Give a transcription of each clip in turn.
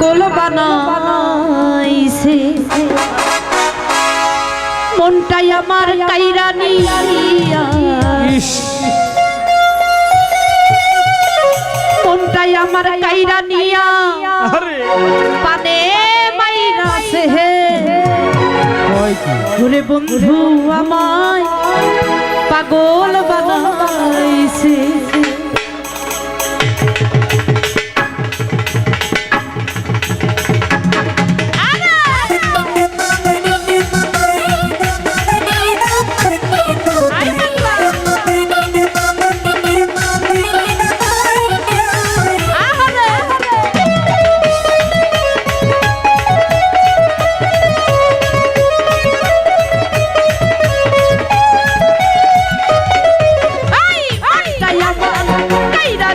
পাগল বানাইছে। মনটাই আমার কাইরানি মনটাই আমার কাইরানিয়া পানে মাইরাছে হে। ঘুরে বন্ধু আমায় পাগল বানাইছে।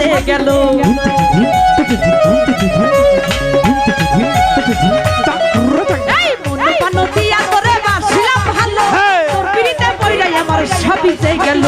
ভেসে গেল। আমার সবই গেল।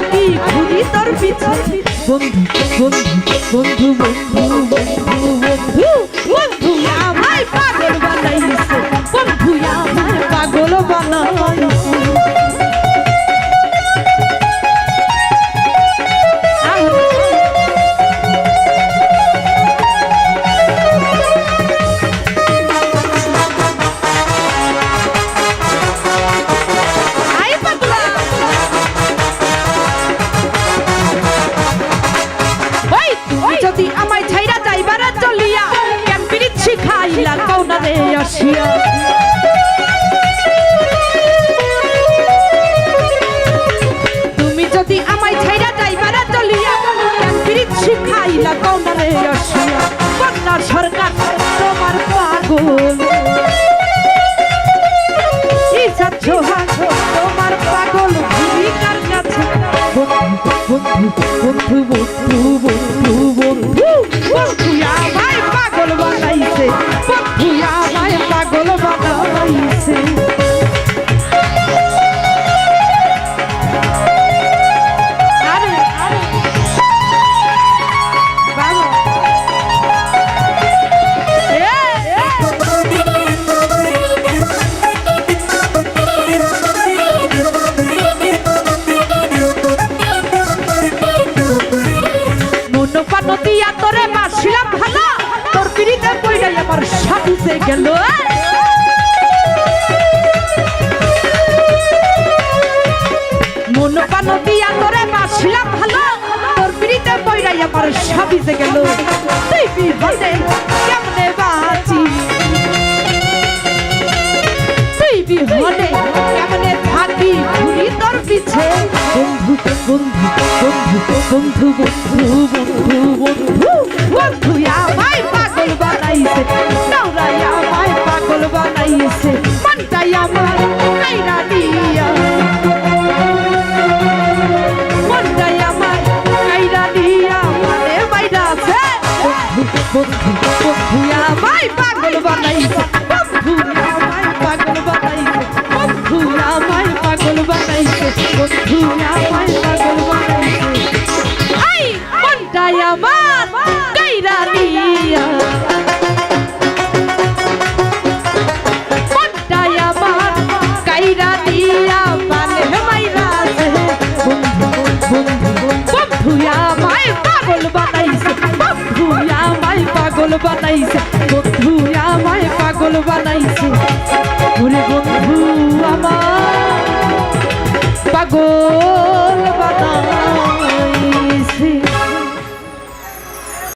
হাঁটি ঘুরি তোর পিছে বন্ধু বন্ধু বন্ধু বন্ধু বন্ধু বন্ধু বন্ধু, আমায় পাগল বানাইছে। বন্ধু, আমায় পাগল বানাইছে। গেল মনোপা নদী আতরে বাসলাম ভালো, তোর পিড়িতে বৈরাই আমার সাবিতে গেল। তুই বিপদে কেমনে বাঁচি? তুই বিপদে কেমনে থাকি? ঘুরি তোর পিছে। বন্ধু বন্ধু বন্ধু বন্ধু বন্ধু বন্ধু বন্ধু বন্ধু, আমায় পাগল বানাইছে। চাই আমার। পাগল বানাইছে। বন্ধু আমায় পাগল বানাইছে। ওরে বন্ধু আমার পাগল বানাই